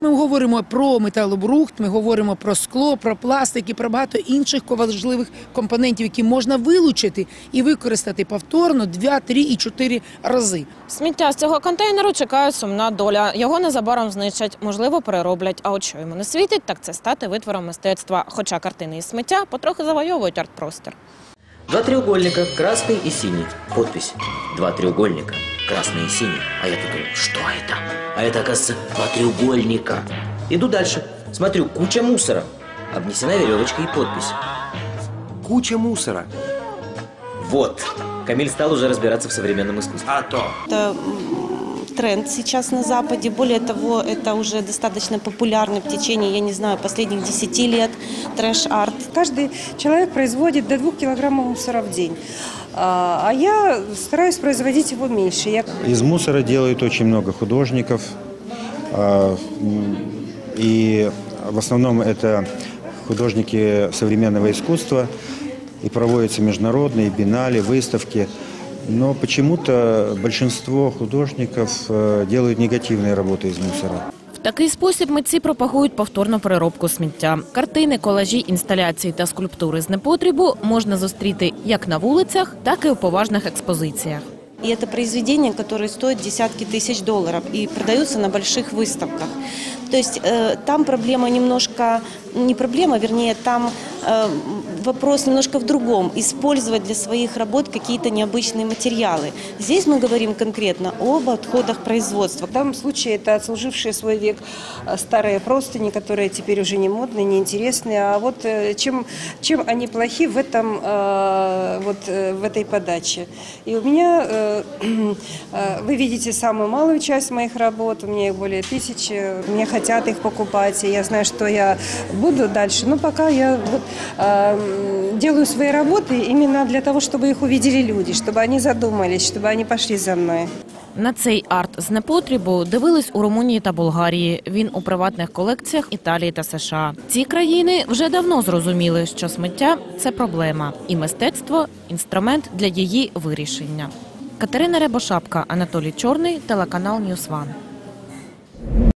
Ми говоримо про металобрухт, ми говоримо про скло, про пластик і про багато інших важливих компонентів, які можна вилучити і використати повторно 2, 3 і 4 рази. Сміття з цього контейнеру чекає сумна доля. Його незабаром знищать, можливо, перероблять. А от що йому не світить, так це стати витвором мистецтва. Хоча картини із сміття потрохи завойовують арт-простір. Два треугольника, красный и синий. Подпись. Два треугольника, красный и синий. А я такой, что это? А это, оказывается, два треугольника. Иду дальше. Смотрю, куча мусора. Обнесена веревочкой и подпись. Куча мусора. Вот. Камиль стал уже разбираться в современном искусстве. А то. Это тренд сейчас на Западе. Более того, это уже достаточно популярный в течение, я не знаю, последних 10 лет трэш-арт. Каждый человек производит до двух килограммов мусора в день. А а я стараюсь производить его меньше. Я Из мусора делают очень много художников. а, И в основном это художники современного искусства. И проводятся международные биеннале, выставки. Но почему-то большинство художников э, делают негативные работы из мусора. В такий спосіб митці пропагують повторну переробку сміття. Картини, колажі, інсталяції та скульптури з непотребу можна зустріти як на вулицях, так і у поважних експозиціях. И это произведения, которые стоят десятки тысяч долларов и продаются на больших выставках. То есть э, там проблема немножко, не проблема, вернее, там э, вопрос немножко в другом. Использовать для своих работ какие-то необычные материалы. Здесь мы говорим конкретно об отходах производства. в данном случае это отслужившие свой век э, старые простыни, которые теперь уже не модные, не интересные. А вот э, чем, чем они плохи в, этом, э, вот, э, в этой подаче. И у меня, э, вы видите самую малую часть моих работ, у меня их более тысячи, мне хотят их покупать, и я знаю, что я буду дальше. Но пока я вот, э, м, делаю свои работы именно для того, чтобы их увидели люди, чтобы они задумались, чтобы они пошли за мной. На цей арт з непотребу дивились у Румунії та Болгарії. Він у приватних колекціях Італії та США. Ці країни вже давно зрозуміли, що сміття це проблема, і мистецтво інструмент для її вирішення. Катерина Рябошапка, Анатолій Чорний, телеканал Ньюсван.